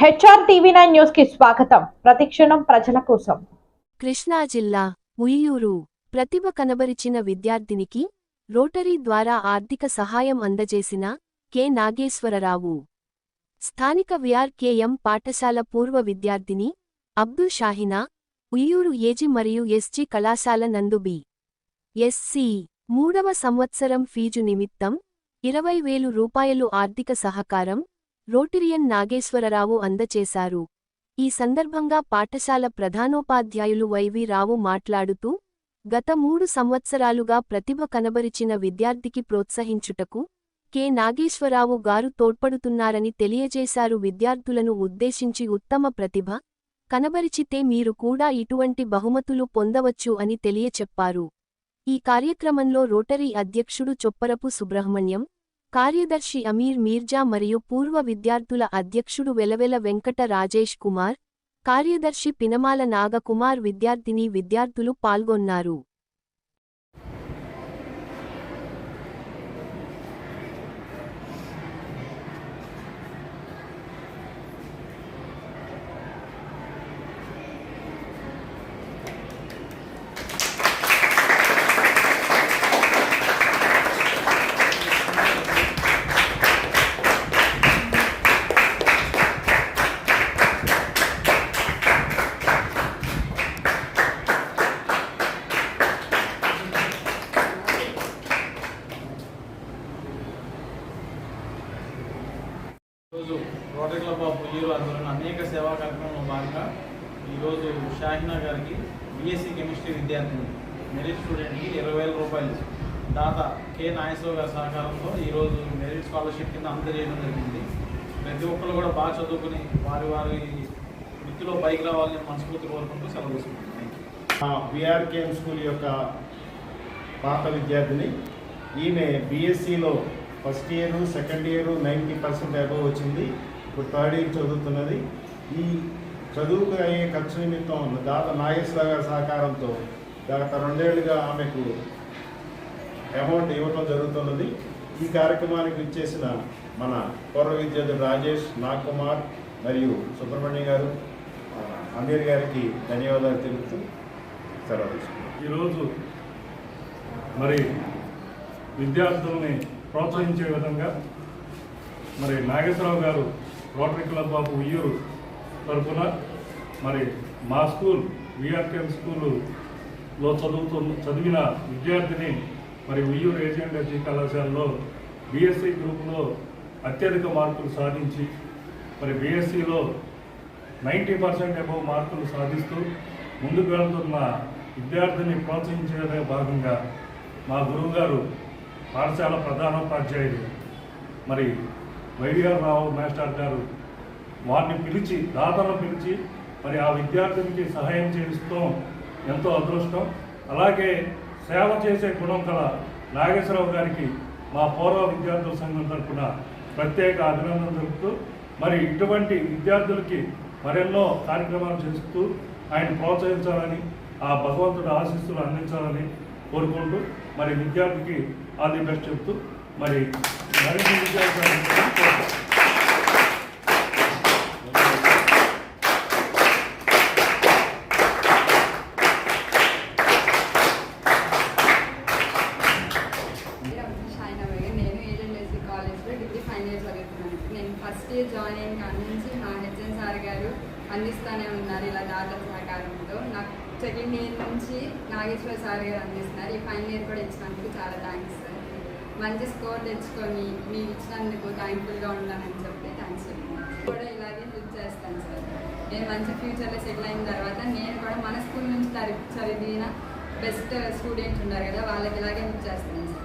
HR TV nine న్యూస్కి స్వాగతం. ప్రతిక్షణం ప్రజల కోసం. కృష్ణా జిల్లా ఉయ్యూరు ప్రతిభ కనబరిచిన విద్యార్థినికి రోటరీ ద్వారా ఆర్థిక సహాయం అందజేసిన కె. నాగేశ్వరరావు. స్థానిక విఆర్కేఎం పాఠశాల పూర్వ విద్యార్థిని అబ్దుల్ షాహినా ఉయ్యూరు ఏజీ మరియు ఎస్జి కళాశాల నందు బి. ఎస్సి. మూడవ సంవత్సరం ఫీజు నిమిత్తం ఇరవై వేలు రూపాయలు ఆర్థిక సహకారం రోటరియన్ నాగేశ్వరరావు అందచేశారు. ఈ సందర్భంగా పాఠశాల ప్రధానోపాధ్యాయులు వైవి రావు మాట్లాడుతూ గత మూడు సంవత్సరాలుగా ప్రతిభ కనబరిచిన విద్యార్థికి ప్రోత్సహించుటకు కె. నాగేశ్వరరావు గారు తోడ్పడుతున్నారని తెలియజేశారు. విద్యార్థులను ఉద్దేశించి ఉత్తమ ప్రతిభ కనబరిచితే మీరు కూడా ఇటువంటి బహుమతులు పొందవచ్చు అని తెలియచెప్పారు. ఈ కార్యక్రమంలో రోటరీ అధ్యక్షుడు చొప్పరపు సుబ్రహ్మణ్యం కార్యదర్శి అమీర్ మీర్జా మరియు పూర్వ విద్యార్థుల అధ్యక్షుడు వెలవెల వెంకట రాజేష్ కుమార్ కార్యదర్శి పినమాల నాగకుమార్ విద్యార్థిని విద్యార్థులు పాల్గొన్నారు ఈరోజు రోటరీ హీరో ఆధ్వర్యంలో అనేక సేవా కార్యక్రమంలో భాగంగా ఈరోజు షాహినా గారికి బీఎస్సీ కెమిస్ట్రీ విద్యార్థిని మెరిట్ స్టూడెంట్కి ఇరవై వేల రూపాయలు. దాత కె నాగేశ్వర గారి సహకారంతో ఈరోజు మెరిట్ స్కాలర్షిప్ కింద అందజేయడం జరిగింది. ప్రతి ఒక్కరు కూడా బాగా చదువుకుని వారి వారి వృత్తిలో పైకి రావాలని మనస్ఫూర్తి కోరుకుంటూ సెలవు తీసుకుంటాను థ్యాంక్ విఆర్కేఎం స్కూల్ యొక్క పాత విద్యార్థిని. ఈమె బీఎస్సీలో first year second year ninety percent above వచ్చింది. ఇప్పుడు థర్డ్ ఇయర్ చదువుతున్నది. ఈ చదువుకు అయ్యే ఖర్చు నిమిత్తం దాత నాగేశ్వర గారి సహకారంతో గత రెండేళ్ళుగా ఆమెకు అమౌంట్ ఇవ్వటం జరుగుతున్నది. ఈ కార్యక్రమానికి ఇచ్చేసిన మన పూర్వ విద్యార్థులు రాజేష్ నాగ్కుమార్ మరియు సుబ్రహ్మణ్యం గారు అమీర్ గారికి ధన్యవాదాలు తెలుపుతూ సెలవు తీసుకున్నాం ఈరోజు మరి విద్యార్థుల్ని ప్రోత్సహించే విధంగా మరి నాగేశ్వరరావు గారు రోటరీ క్లబ్ ఆఫ్ ఉయ్యూరు తరఫున మరి మా స్కూల్ విఆర్కెన్ స్కూలులో చదువుతున్న చదివిన విద్యార్థిని మరి ఉయ్యూరు ఏజెంట్ ఎస్జీ కళాశాలలో బీఎస్సీ గ్రూపులో అత్యధిక మార్కులు సాధించి మరి బీఎస్సీలో నైంటీ పర్సెంట్ అబౌవ్ మార్కులు సాధిస్తూ ముందుకు వెళ్తున్న విద్యార్థిని ప్రోత్సహించడమే భాగంగా మా గురువుగారు పాఠశాల ప్రధానోపాధ్యాయుడు. మరి వైవిఆర్ రావు మాస్టర్ గారు వారిని పిలిచి దాతలను పిలిచి మరి ఆ విద్యార్థినికి సహాయం చేయిస్తాం ఎంతో అదృష్టం. అలాగే సేవ చేసే గుణం కల నాగేశ్వరరావు గారికి మా పూర్వ విద్యార్థుల సంఘం తరఫున ప్రత్యేక అభినందన జరుపుతూ మరి ఇటువంటి విద్యార్థులకి మరెన్నో కార్యక్రమాలు చేస్తూ ఆయన ప్రోత్సహించాలని ఆ భగవంతుడు ఆశీస్సులు అందించాలని కోరుకుంటూ మరి విద్యార్థికి ఆల్ ది బెస్ట్ చెప్తూ మరి మరిన్ని విద్యార్థులు కోరుకుంటున్నాను. షైనా బేగం నేను ఏజెంట్ కాలేజ్లో డిగ్రీ ఫైనల్ ఇయర్ చదువుతున్నాను ఫస్ట్ ఇయర్ జాయిన్ అయిన కాడ నుంచి మా హెచ్ఎం సార్ గారు అందిస్తూనే ఉన్నారు ఇలా దాతల సహకారంతో. నాకు సెకండ్ ఇయర్ నుంచి నాగేశ్వర సార్ గారు అందిస్తున్నారు. ఈ ఫైనల్ ఇయర్ కూడా ఇచ్చినందుకు చాలా థ్యాంక్స్ సార్. మంచి స్కోర్ తెచ్చుకొని మీరు ఇచ్చినందుకు థ్యాంక్ఫుల్గా ఉన్నానని చెప్పి థ్యాంక్స్ చెప్తున్నాను. కూడా ఇలాగే హెల్ప్ చేస్తాను సార్. నేను మంచి ఫ్యూచర్లో సెటిల్ అయిన తర్వాత నేను కూడా మన స్కూల్ నుంచి చదివిన బెస్ట్ స్టూడెంట్స్ ఉన్నారు కదా వాళ్ళకి ఇలాగే హెల్ప్ చేస్తాను సార్.